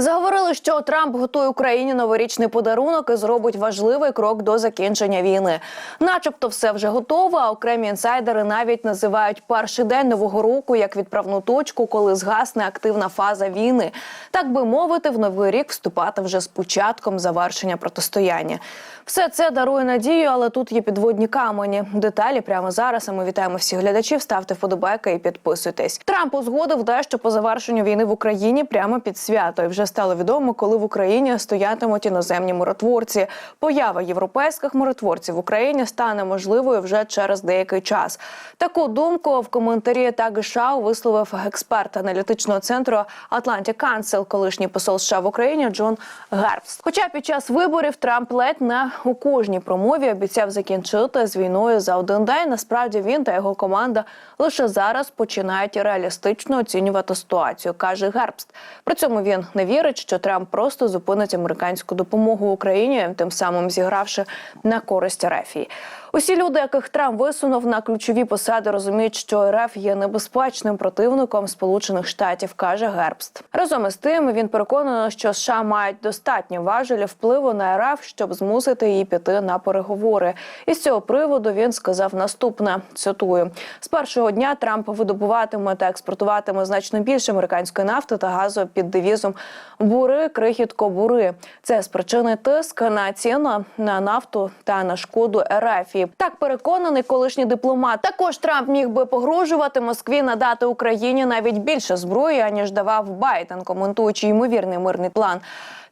Заговорили, що Трамп готує Україні новорічний подарунок і зробить важливий крок до закінчення війни. Начебто, все вже готово. А окремі інсайдери навіть називають перший день нового року як відправну точку, коли згасне активна фаза війни. Так би мовити, в новий рік вступати вже з початком завершення протистояння. Все це дарує надію, але тут є підводні камені. Деталі прямо зараз. А ми вітаємо всіх глядачів. Ставте вподобайки і підписуйтесь. Трамп узгодив дещо по завершенню війни в Україні прямо під свято. І вже стало відомо, коли в Україні стоятимуть іноземні миротворці. Поява європейських миротворців в Україні стане можливою вже через деякий час. Таку думку в коментарі Таги Шау висловив експерт аналітичного центру Atlantic Council, колишній посол США в Україні Джон Гарбст. Хоча під час виборів Трамп ледь не у кожній промові обіцяв закінчити з війною за один день. Насправді він та його команда лише зараз починають реалістично оцінювати ситуацію, каже Гарбст. При цьому він не вірить, що Трамп просто зупинить американську допомогу Україні, тим самим зігравши на користь Рефії. Усі люди, яких Трамп висунув на ключові посади, розуміють, що РФ є небезпечним противником Сполучених Штатів, каже Гербст. Разом із тим він переконаний, що США мають достатньо важелі впливу на РФ, щоб змусити її піти на переговори. І з цього приводу він сказав наступне: цитую: з першого дня Трамп видобуватиме та експортуватиме значно більше американської нафти та газу під девізом бури, крихітко бури. Це спричинить тиск на ціну на нафту та на шкоду РФ. Так переконаний колишній дипломат. Також Трамп міг би погрожувати Москві надати Україні навіть більше зброї, аніж давав Байден, коментуючи ймовірний мирний план.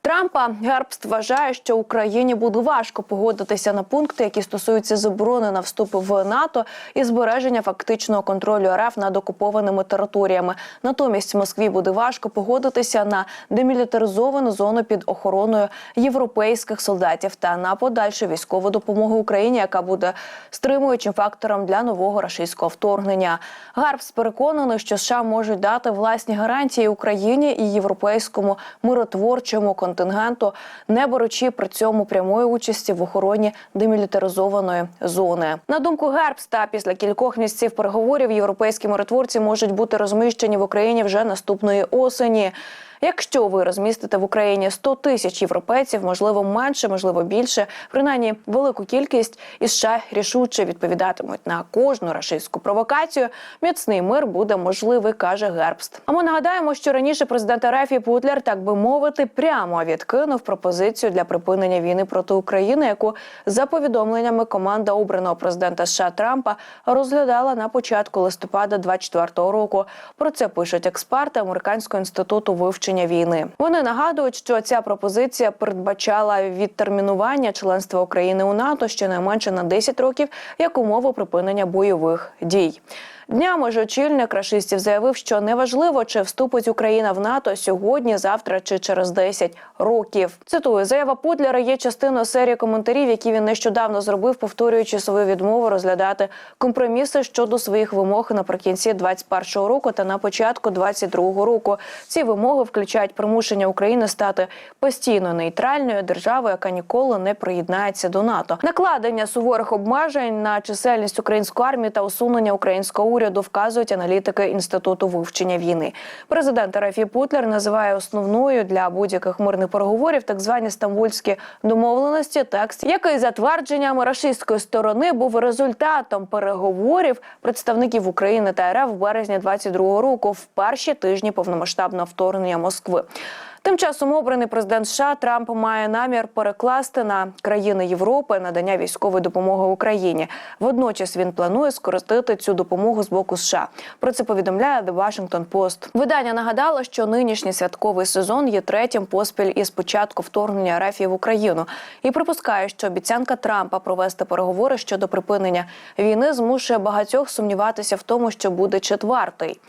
Трампа Гербст вважає, що Україні буде важко погодитися на пункти, які стосуються заборони на вступ в НАТО і збереження фактичного контролю РФ над окупованими територіями. Натомість Москві буде важко погодитися на демілітаризовану зону під охороною європейських солдатів та на подальшу військову допомогу Україні, яка буде стримуючим фактором для нового рашистського вторгнення. Гарбс переконаний, що США можуть дати власні гарантії Україні і європейському миротворчому контингенту, не беручи при цьому прямої участі в охороні демілітаризованої зони. На думку Гербста, після кількох місяців переговорів європейські миротворці можуть бути розміщені в Україні вже наступної осені. Якщо ви розмістите в Україні 100 тисяч європейців, можливо, менше, можливо, більше, принаймні велику кількість і США рішуче відповідатимуть на кожну рашистську провокацію. Міцний мир буде можливий, каже Гербст. А ми нагадаємо, що раніше президент Рафі Путлер, так би мовити, прямо відкинув пропозицію для припинення війни проти України, яку за повідомленнями команда обраного президента США Трампа розглядала на початку листопада 24-го року. Про це пишуть експерти американського інституту вивчення війни. Вони нагадують, що ця пропозиція передбачала відтермінування членства України у НАТО щонайменше на 10 років як умову припинення бойових дій. Днями ж очільник рашистів заявив, що неважливо, чи вступить Україна в НАТО сьогодні, завтра чи через 10 років. Цитую, заява Путлера є частиною серії коментарів, які він нещодавно зробив, повторюючи свою відмову розглядати компроміси щодо своїх вимог наприкінці 21-го року та на початку 22-го року. Ці вимоги включають примушення України стати постійно нейтральною державою, яка ніколи не приєднається до НАТО, накладення суворих обмежень на чисельність української армії та усунення українського уряду вказують аналітики інституту вивчення війни. Президент Рафі Путлер називає основною для будь-яких мирних переговорів так звані стамбульські домовленості. Текст, який за твердженнями рашистської сторони був результатом переговорів представників України та РФ в березні 22-го року в перші тижні повномасштабного вторгнення Москви. Тим часом обраний президент США Трамп має намір перекласти на країни Європи надання військової допомоги Україні. Водночас він планує скоротити цю допомогу з боку США. Про це повідомляє The Washington Post. Видання нагадало, що нинішній святковий сезон є третім поспіль із початку вторгнення РФ в Україну і припускає, що обіцянка Трампа провести переговори щодо припинення війни змушує багатьох сумніватися в тому, що буде четвертий.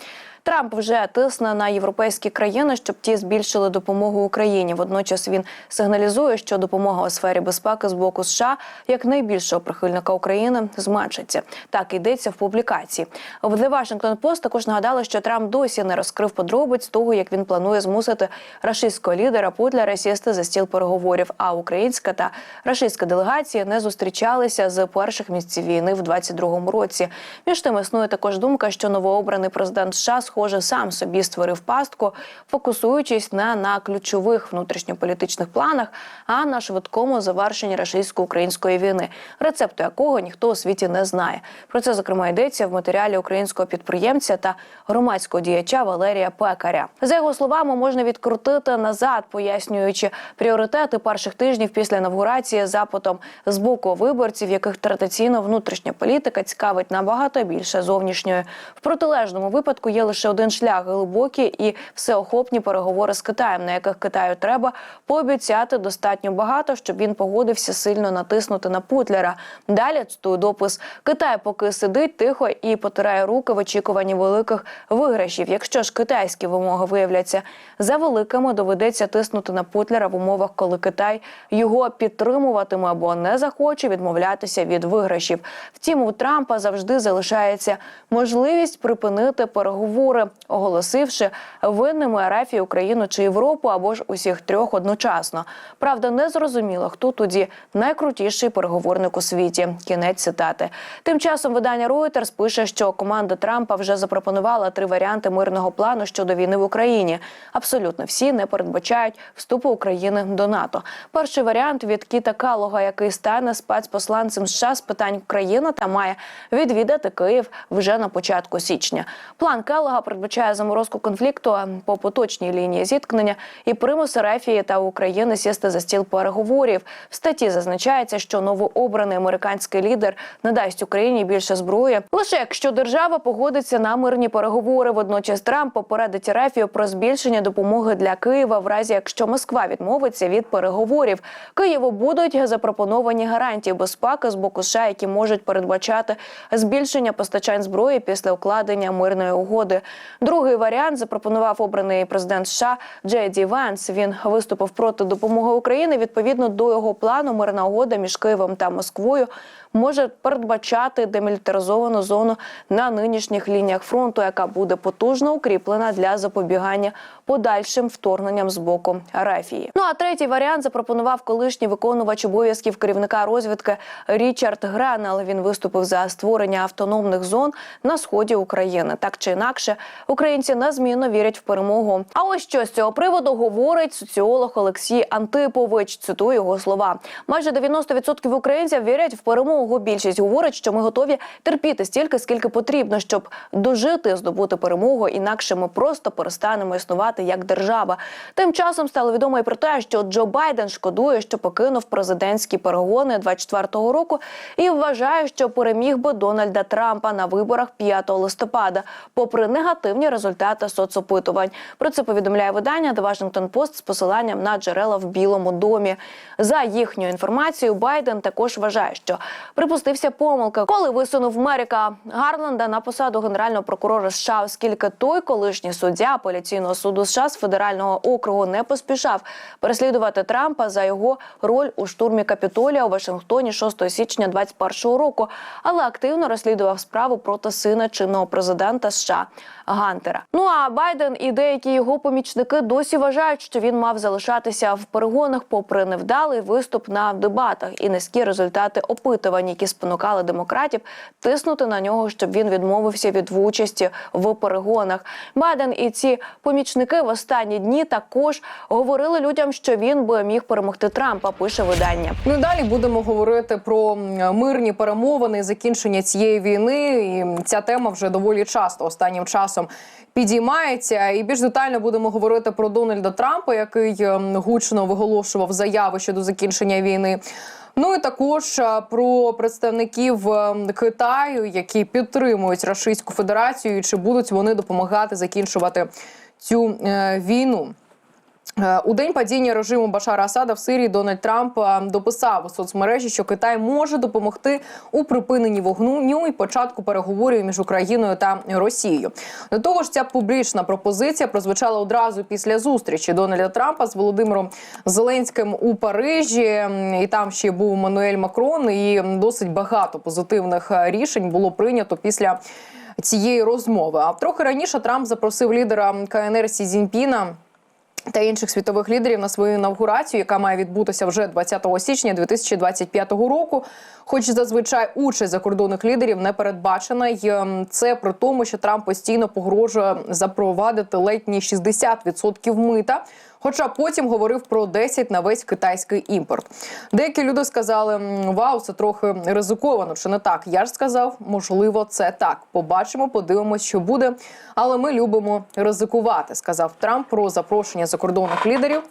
Трамп вже тисне на європейські країни, щоб ті збільшили допомогу Україні. Водночас він сигналізує, що допомога у сфері безпеки з боку США як найбільшого прихильника України зменшиться. Так йдеться в публікації. В The Washington Post також нагадали, що Трамп досі не розкрив подробиць того, як він планує змусити рашистського лідера Путлера сісти за стіл переговорів. А українська та рашистська делегації не зустрічалися з перших місяців війни в 22-му році. Між тим існує також думка, що новообраний президент США схоже, сам собі створив пастку, фокусуючись не на ключових внутрішньополітичних планах, а на швидкому завершенні російсько-української війни, рецепту якого ніхто у світі не знає. Про це зокрема йдеться в матеріалі українського підприємця та громадського діяча Валерія Пекаря. За його словами, можна відкрутити назад, пояснюючи пріоритети перших тижнів після інавгурації запитом з боку виборців, яких традиційно внутрішня політика цікавить набагато більше зовнішньої. В протилежному випадку є лише один шлях глибокі і всеохопні переговори з Китаєм, на яких Китаю треба пообіцяти достатньо багато, щоб він погодився сильно натиснути на Путлера. Далі цитую допис Китай поки сидить тихо і потирає руки в очікуванні великих виграшів. Якщо ж китайські вимоги виявляться за великими, доведеться тиснути на Путлера в умовах, коли Китай його підтримуватиме або не захоче відмовлятися від виграшів. Втім, у Трампа завжди залишається можливість припинити переговори, оголосивши винними РФ, і Україну чи Європу або ж усіх трьох одночасно. Правда, не зрозуміло, хто тоді найкрутіший переговорник у світі. Кінець цитати. Тим часом видання Reuters пише, що команда Трампа вже запропонувала три варіанти мирного плану щодо війни в Україні. Абсолютно всі не передбачають вступу України до НАТО. Перший варіант від Кіта Калога, який стане спецпосланцем США з питань України та має відвідати Київ вже на початку січня. План Келлога передбачає заморозку конфлікту по поточній лінії зіткнення і примус Рефії та України сісти за стіл переговорів. В статті зазначається, що новообраний американський лідер надасть Україні більше зброї, лише якщо держава погодиться на мирні переговори. Водночас Трамп попередить Рефію про збільшення допомоги для Києва, в разі якщо Москва відмовиться від переговорів. Києву будуть запропоновані гарантії безпеки з боку США, які можуть передбачати збільшення постачань зброї після укладення мирної угоди. Другий варіант запропонував обраний президент США Джей Ді Венс. Він виступив проти допомоги України. Відповідно до його плану, мирна угода між Києвом та Москвою може передбачати демілітаризовану зону на нинішніх лініях фронту, яка буде потужно укріплена для запобігання подальшим вторгненням з боку Арафії. Ну а третій варіант запропонував колишній виконувач обов'язків керівника розвідки Річард Гренел. Він виступив за створення автономних зон на сході України. Так чи інакше, українці незмінно вірять в перемогу. А ось що з цього приводу говорить соціолог Олексій Антипович. Цитую його слова: майже 90% українців вірять в перемогу. Більшість говорить, що ми готові терпіти стільки, скільки потрібно, щоб дожити, здобути перемогу. Інакше ми просто перестанемо існувати як держава. Тим часом стало відомо і про те, що Джо Байден шкодує, що покинув президентські перегони 24-го року, і вважає, що переміг би Дональда Трампа на виборах 5 листопада, попри негативні результати соцопитувань. Про це повідомляє видання The Washington Post з посиланням на джерела в Білому домі. За їхньою інформацією, Байден також вважає, що припустився помилки, коли висунув Меріка Гарланда на посаду генерального прокурора США, оскільки той колишній суддя апеляційного суду США з федерального округу не поспішав переслідувати Трампа за його роль у штурмі Капітолія у Вашингтоні 6 січня 2021 року, але активно розслідував справу проти сина чинного президента США Гантера. Ну а Байден і деякі його помічники досі вважають, що він мав залишатися в перегонах, попри невдалий виступ на дебатах і низькі результати опитувань, які спонукали демократів тиснути на нього, щоб він відмовився від участі в перегонах. Байден і ці помічники в останні дні також говорили людям, що він би міг перемогти Трампа. Пише видання. Ну далі будемо говорити про мирні перемовини, закінчення цієї війни. І ця тема вже доволі часто останнім часом підіймається. І більш детально будемо говорити про Дональда Трампа, який ем, гучно виголошував заяви щодо закінчення війни. Ну і також е, про представників ем, Китаю, які підтримують Російську Федерацію, і чи будуть вони допомагати закінчувати цю е, війну. Е, У день падіння режиму Башара Асада в Сирії Дональд Трамп е, дописав у соцмережі, що Китай може допомогти у припиненні вогню і початку переговорів між Україною та Росією. До того ж, ця публічна пропозиція прозвучала одразу після зустрічі Дональда Трампа з Володимиром Зеленським у Парижі. І там ще був Мануель Макрон, і досить багато позитивних е, рішень було прийнято після цієї розмови. А трохи раніше Трамп запросив лідера КНР Сі Зіньпіна та інших світових лідерів на свою інавгурацію, яка має відбутися вже 20 січня 2025 року. Хоч зазвичай участь закордонних лідерів не передбачена, й ем, це при тому, що Трамп постійно погрожує запровадити ледь не 60% мита. Хоча потім говорив про 10 на весь китайський імпорт. Деякі люди сказали: Вау, це трохи ризиковано. Чи не так? Я ж сказав, можливо, це так. Побачимо, подивимось, що буде. Але ми любимо ризикувати, сказав Трамп про запрошення закордонних лідерів.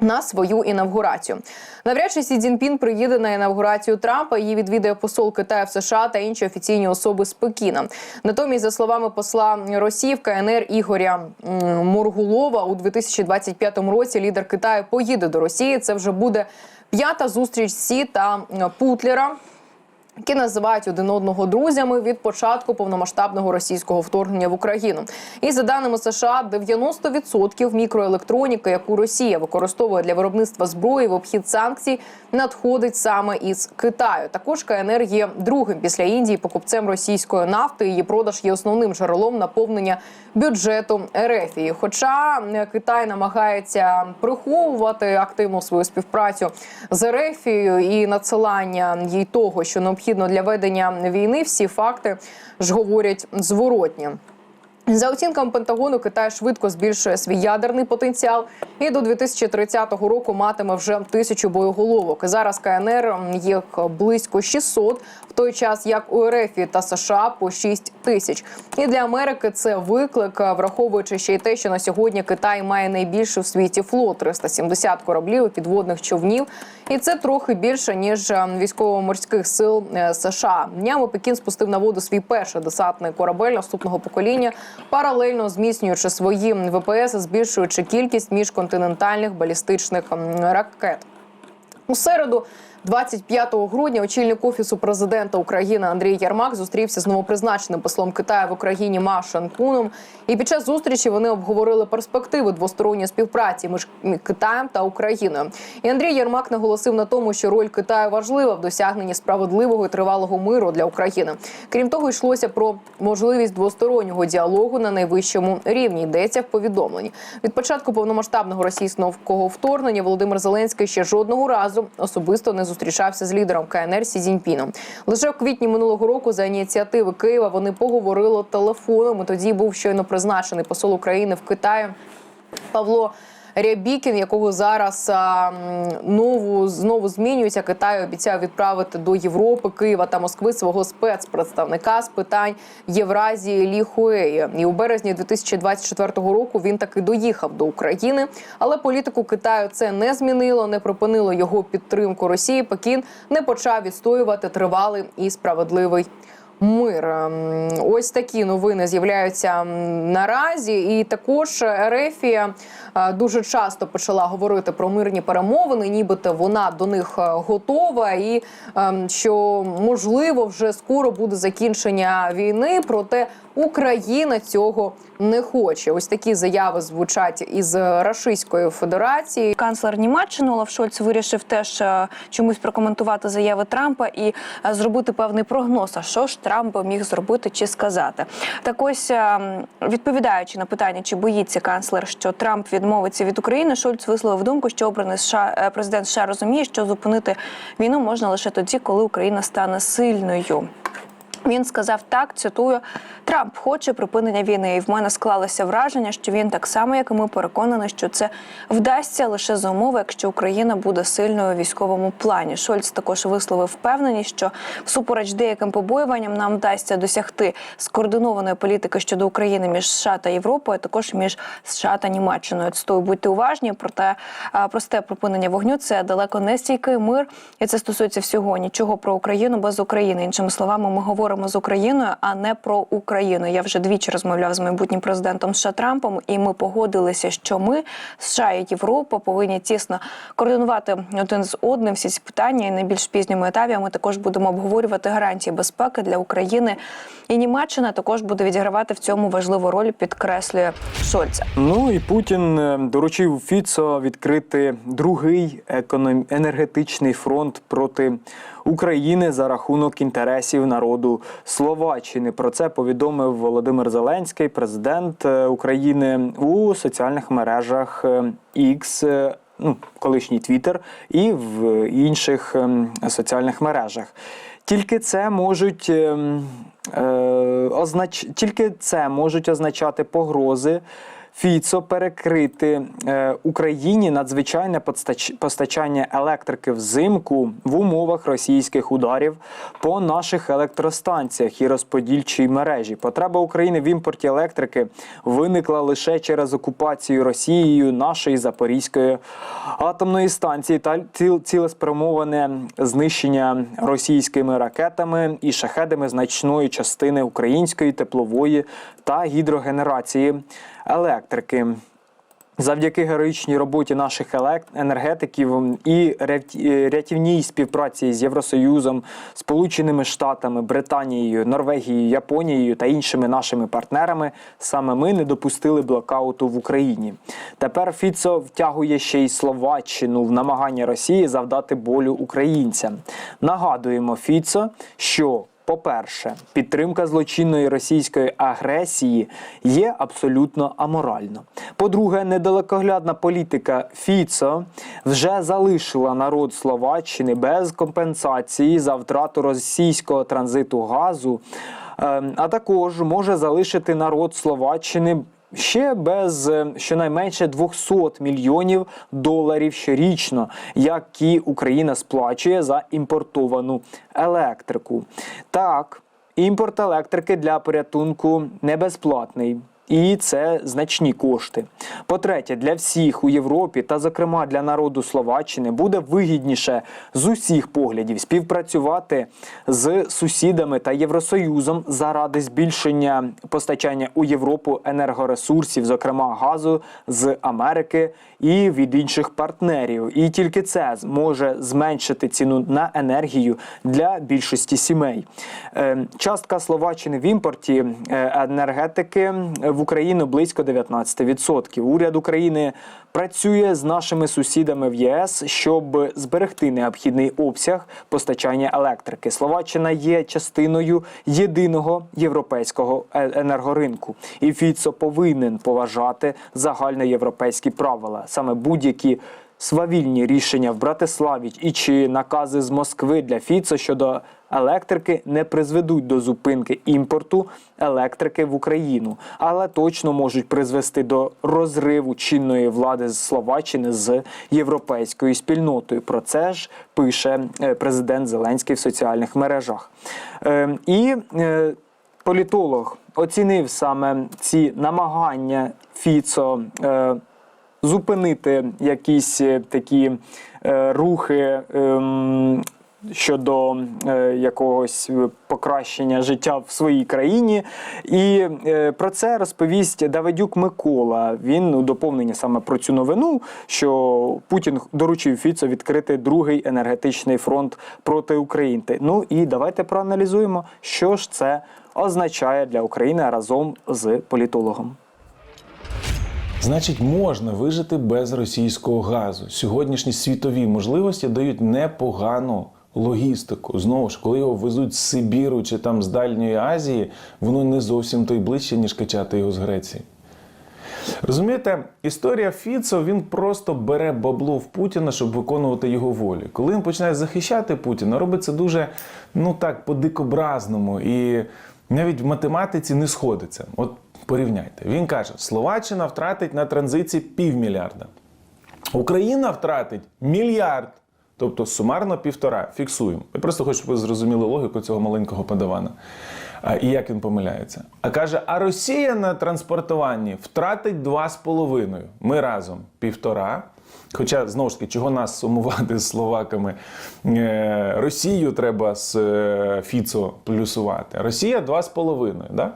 На свою інавгурацію навряд чи Сі Цзіньпін приїде на інавгурацію Трампа. Її відвідає посол Китаю в США та інші офіційні особи з Пекіна. Натомість, за словами посла Росії в КНР Ігоря м, Моргулова, у 2025 році лідер Китаю поїде до Росії. Це вже буде п'ята зустріч Сі та Путлера які називають один одного друзями від початку повномасштабного російського вторгнення в Україну. І за даними США, 90% мікроелектроніки, яку Росія використовує для виробництва зброї в обхід санкцій, надходить саме із Китаю. Також КНР є другим після Індії покупцем російської нафти. Її продаж є основним джерелом наповнення бюджету РФ. Хоча е, Китай намагається приховувати активну свою співпрацю з РФ і надсилання їй того, що необхідно для ведення війни, всі факти ж говорять зворотні. За оцінками Пентагону, Китай швидко збільшує свій ядерний потенціал і до 2030 року матиме вже тисячу боєголовок. Зараз КНР їх близько 600, в той час як у РФ та США по 6 тисяч. І для Америки це виклик, враховуючи ще й те, що на сьогодні Китай має найбільший в світі флот 370 кораблів і підводних човнів. І це трохи більше ніж е, військово-морських сил е, США. Днями Пекін спустив на воду свій перший десантний корабель наступного покоління, паралельно зміцнюючи свої ВПС, збільшуючи кількість міжконтинентальних балістичних ракет. У середу, 25 грудня, очільник офісу президента України Андрій Ярмак зустрівся з новопризначеним послом Китаю в Україні Ма Шанкуном. І під час зустрічі вони обговорили перспективи двосторонньої співпраці між Китаєм та Україною. І Андрій Ярмак наголосив на тому, що роль Китаю важлива в досягненні справедливого і тривалого миру для України. Крім того, йшлося про можливість двостороннього діалогу на найвищому рівні. Йдеться в повідомленні. Від початку повномасштабного російського вторгнення Володимир Зеленський ще жодного разу особисто не зустрічався з лідером КНР Сі Зіньпіном. Лише в квітні минулого року за ініціативи Києва вони поговорили телефоном. І тоді був щойно призначений посол України в Китаї Павло. Рябікін, якого зараз нову знову змінюється, Китай обіцяв відправити до Європи, Києва та Москви свого спецпредставника з питань Євразії Лі Хуеї. І у березні 2024 року він таки доїхав до України. Але політику Китаю це не змінило, не припинило його підтримку Росії. Пекін не почав відстоювати тривалий і справедливий мир. Ем, Ось такі новини з'являються наразі. І також Ерефія дуже часто почала говорити про мирні перемовини, нібито вона до них е, готова, і ем, що можливо вже скоро буде закінчення війни. Проте Україна цього не хоче. Ось такі заяви звучать із Рашистської Федерації. Канцлер Німеччини Олаф Шольц вирішив теж е, чомусь прокоментувати заяви Трампа і е, зробити певний прогноз. А що ж Трамп міг зробити чи сказати? Так ось е, відповідаючи на питання, чи боїться канцлер, що Трамп відмовиться від України, Шольц висловив думку, що обраний США е, президент США розуміє, що зупинити війну можна лише тоді, коли Україна стане сильною. Він сказав так, цитую: Трамп хоче припинення війни. І в мене склалося враження, що він так само, як і ми, переконаний, що це вдасться лише за умови, якщо Україна буде сильною у військовому плані. Шольц також висловив впевненість, що всупереч деяким побоюванням нам вдасться досягти скоординованої політики щодо України між США та Європою, а також між США та Німеччиною. Цитую, будьте уважні, проте просте припинення вогню це далеко не стійкий мир, і це стосується всього нічого про Україну без України. Іншими словами, ми говоримо з Україною, а не про Україну. Я вже двічі розмовляв з майбутнім президентом США Трампом, і ми погодилися, що ми США і Європа повинні тісно координувати один з одним всі ці питання. І на більш пізньому етапі ми також будемо обговорювати гарантії безпеки для України. І Німеччина також буде відігравати в цьому важливу роль, підкреслює Шольца. Ну і Путін е, доручив Фіцо відкрити другий енергетичний фронт проти України за рахунок інтересів народу Словаччини. Про це повідомив Володимир Зеленський, президент е, України, у соціальних мережах е, X, е, ну, колишній Twitter, і в інших ем, соціальних мережах. Тільки це можуть ем, е, означ... тільки це можуть означати погрози. Фіцо перекрити е, Україні надзвичайне постач... постачання електрики взимку в умовах російських ударів по наших електростанціях і розподільчій мережі. Потреба України в імпорті електрики виникла лише через окупацію Росією нашої Запорізької атомної станції та ціл- цілеспрямоване знищення російськими ракетами і шахедами значної частини української теплової та гідрогенерації електрики. Завдяки героїчній роботі наших енергетиків і рятівній співпраці з Євросоюзом, Сполученими Штатами, Британією, Норвегією, Японією та іншими нашими партнерами, саме ми не допустили блокауту в Україні. Тепер Фіцо втягує ще й Словаччину в намагання Росії завдати болю українцям. Нагадуємо Фіцо, що по-перше, підтримка злочинної російської агресії є абсолютно аморально. По-друге, недалекоглядна політика Фіцо вже залишила народ Словаччини без компенсації за втрату російського транзиту газу, ем, а також може залишити народ Словаччини. Ще без е, щонайменше 200 мільйонів доларів щорічно, які Україна сплачує за імпортовану електрику. Так, імпорт електрики для порятунку не безплатний. І це значні кошти. По-третє, для всіх у Європі та, зокрема, для народу Словаччини буде вигідніше з усіх поглядів співпрацювати з сусідами та Євросоюзом заради збільшення постачання у Європу енергоресурсів, зокрема газу з Америки і від інших партнерів. І тільки це може зменшити ціну на енергію для більшості сімей. Е, Частка Словаччини в імпорті е, енергетики в Україну близько 19%. Уряд України працює з нашими сусідами в ЄС, щоб зберегти необхідний обсяг постачання електрики. Словаччина є частиною єдиного європейського е- енергоринку, і Фіцо повинен поважати загальноєвропейські правила. Саме будь-які свавільні рішення в Братиславі і чи накази з Москви для Фіцо щодо електрики не призведуть до зупинки імпорту електрики в Україну, але точно можуть призвести до розриву чинної влади з Словаччини з європейською спільнотою. Про це ж пише е, президент Зеленський в соціальних мережах. Е, І е, політолог оцінив саме ці намагання Фіцо. е, зупинити якісь е, такі е, рухи ем, щодо е, якогось покращення життя в своїй країні. І е, про це розповість Давидюк Микола. Він у доповнення саме про цю новину, що Путін доручив Фіцо відкрити другий енергетичний фронт проти України. Ну і давайте проаналізуємо, що ж це означає для України разом з політологом. Значить, можна вижити без російського газу. Сьогоднішні світові можливості дають непогану логістику. Знову ж, коли його везуть з Сибіру чи там з Дальньої Азії, воно не зовсім той ближче, ніж качати його з Греції. Розумієте, історія Фіцо він просто бере бабло в Путіна, щоб виконувати його волю. Коли він починає захищати Путіна, робить це дуже ну так по-дикобразному і навіть в математиці не сходиться. От порівняйте. Він каже: Словаччина втратить на транзиції півмільярда. Україна втратить мільярд. Тобто сумарно півтора. Фіксуємо. Я просто хочу, щоб ви зрозуміли логіку цього маленького подавана. І як він помиляється. А каже: а Росія на транспортуванні втратить два з половиною. Ми разом півтора. Хоча знову ж таки, чого нас сумувати з словаками? Е, Росію треба з е, Фіцо плюсувати. Росія два з половиною. Да?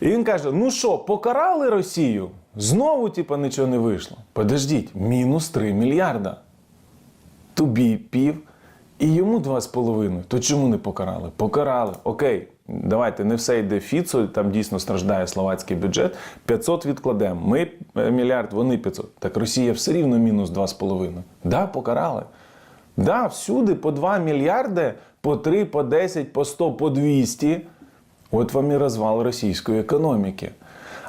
І він каже: ну що, покарали Росію? Знову, типа, нічого не вийшло. Подождіть, мінус 3 мільярда. Тобі пів, і йому 2,5. То чому не покарали? Покарали. Окей, давайте не все йде Фіцо, там дійсно страждає словацький бюджет. 500 відкладемо. Ми е, мільярд, вони 500. Так Росія все рівно мінус 2,5. Да, покарали. Да, всюди по 2 мільярди по 3, по 10, по 100, по 200. От вам і розвал російської економіки.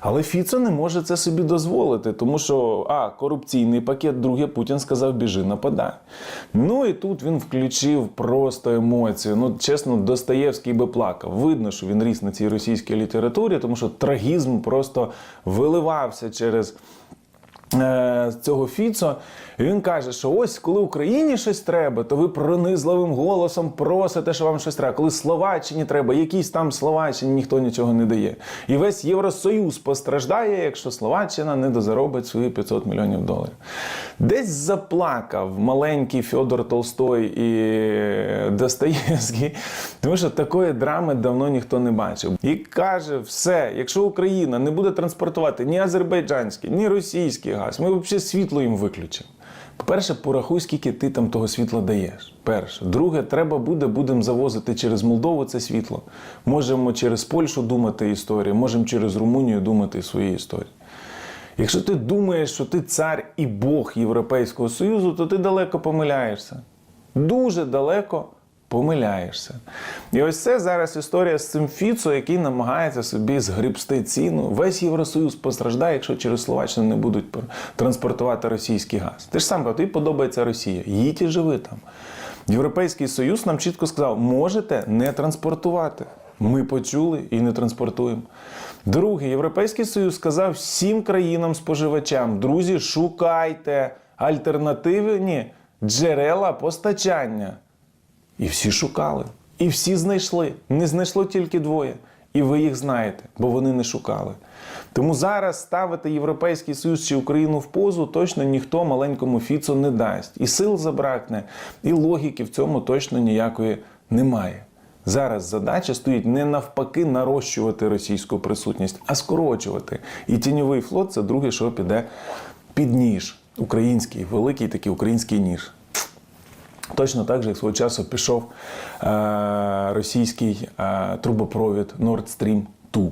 Але Фіцо не може це собі дозволити, тому що а, корупційний пакет, друге, Путін сказав, біжи нападай. Ну і тут він включив просто емоцію. Ну, чесно, Достоєвський би плакав. Видно, що він ріс на цій російській літературі, тому що трагізм просто виливався через. Е, Цього Фіцо, він каже, що ось коли Україні щось треба, то ви пронизливим голосом просите, що вам щось треба. Коли Словаччині треба, якійсь там Словаччині ніхто нічого не дає. І весь Євросоюз постраждає, якщо Словаччина не дозаробить свої 500 мільйонів доларів. Десь заплакав маленький Фьодор Толстой і Достоєвський, тому що такої драми давно ніхто не бачив. І каже: все, якщо Україна не буде транспортувати ні азербайджанський, ні російський газ, ми взагалі світло їм виключимо. По-перше, порахуй, скільки ти там того світла даєш. Перше. Друге, треба буде, будемо завозити через Молдову це світло. Можемо через Польщу думати історію, можемо через Румунію думати свої історії. Якщо ти думаєш, що ти цар і Бог Європейського Союзу, то ти далеко помиляєшся. Дуже далеко помиляєшся. І ось це зараз історія з цим Фіцо, який намагається собі згрібсти ціну. Весь Євросоюз постраждає, якщо через Словаччину не будуть транспортувати російський газ. Ти ж сам кажеш, тобі подобається Росія. Їдь і живи там. Європейський Союз нам чітко сказав, можете не транспортувати. Ми почули і не транспортуємо. Друге, Європейський Союз сказав всім країнам-споживачам: друзі, шукайте альтернативні джерела постачання. І всі шукали. І всі знайшли. Не знайшло тільки двоє. І ви їх знаєте, бо вони не шукали. Тому зараз ставити Європейський Союз чи Україну в позу точно ніхто маленькому Фіцу не дасть. І сил забракне, і логіки в цьому точно ніякої немає. Зараз задача стоїть не навпаки нарощувати російську присутність, а скорочувати. І тіньовий флот це друге, що піде під ніж. Український, великий такий український ніж. Точно так же, як свого часу пішов е, російський е, трубопровід Nord Stream 2.